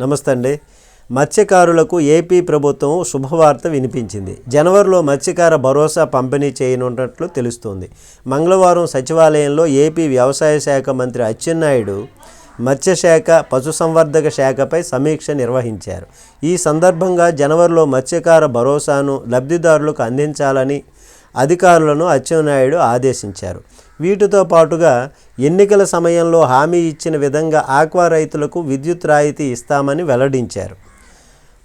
నమస్తే అండి మత్స్యకారులకు ఏపీ ప్రభుత్వం శుభవార్త వినిపించింది. జనవరిలో మత్స్యకార భరోసా పంపిణీ చేయనున్నట్లు తెలుస్తోంది. మంగళవారం సచివాలయంలో ఏపీ వ్యవసాయ శాఖ మంత్రి అచ్చెన్నాయుడు మత్స్యశాఖ పశుసంవర్ధక శాఖపై సమీక్ష నిర్వహించారు. ఈ సందర్భంగా జనవరిలో మత్స్యకార భరోసాను లబ్ధిదారులకు అందించాలని అధికారులను అచ్చెన్నాయుడు ఆదేశించారు. వీటితో పాటుగా ఎన్నికల సమయంలో హామీ ఇచ్చిన విధంగా ఆక్వా రైతులకు విద్యుత్ రాయితీ ఇస్తామని వెల్లడించారు.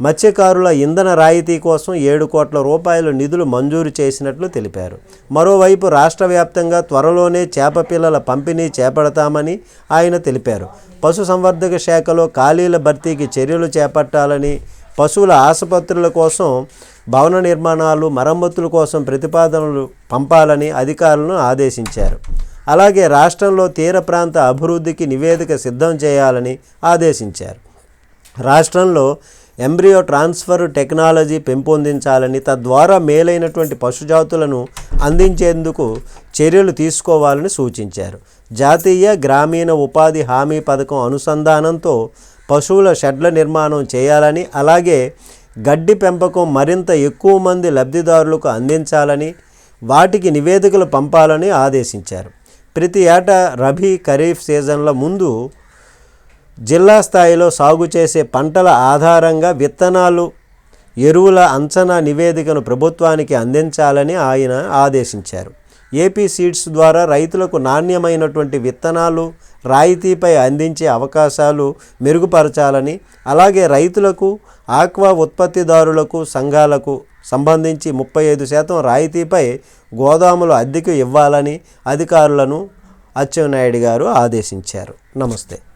మత్స్యకారుల ఇంధన రాయితీ కోసం ఏడు కోట్ల రూపాయలు నిధులు మంజూరు చేసినట్లు తెలిపారు. మరోవైపు రాష్ట్ర వ్యాప్తంగా త్వరలోనే చేప పిల్లల పంపిణీ చేపడతామని ఆయన తెలిపారు. పశుసంవర్ధక శాఖలో ఖాళీల భర్తీకి చర్యలు చేపట్టాలని పశువుల ఆసుపత్రుల కోసం భవన నిర్మాణాలు మరమ్మతుల కోసం ప్రతిపాదనలు పంపాలని అధికారులను ఆదేశించారు. అలాగే రాష్ట్రంలో తీర ప్రాంత అభివృద్ధికి నివేదిక సిద్ధం చేయాలని ఆదేశించారు. రాష్ట్రంలో ఎంబ్రియో ట్రాన్స్ఫర్ టెక్నాలజీ పెంపొందించాలని తద్వారా మేలైనటువంటి పశుజాతులను అందించేందుకు చర్యలు తీసుకోవాలని సూచించారు. జాతీయ గ్రామీణ ఉపాధి హామీ పథకం అనుసంధానంతో పశువుల షెడ్ల నిర్మాణం చేయాలని అలాగే గడ్డి పెంపకం మరింత ఎక్కువ మంది లబ్ధిదారులకు అందించాలని వాటికి నివేదికలు పంపాలని ఆదేశించారు. ప్రతి ఏటా రబీ ఖరీఫ్ సీజన్ల ముందు జిల్లా స్థాయిలో సాగు చేసే పంటల ఆధారంగా విత్తనాలు ఎరువుల అంచనా నివేదికను ప్రభుత్వానికి అందించాలని ఆయన ఆదేశించారు. ఏపీ సీడ్స్ ద్వారా రైతులకు నాణ్యమైనటువంటి విత్తనాలు రాయితీపై అందించే అవకాశాలు మెరుగుపరచాలని అలాగే రైతులకు ఆక్వా ఉత్పత్తిదారులకు సంఘాలకు సంబంధించి ముప్పై ఐదు శాతం రాయితీపై గోదాములు అద్దెకు ఇవ్వాలని అధికారులను అచ్చెన్నాయుడు గారు ఆదేశించారు. నమస్తే.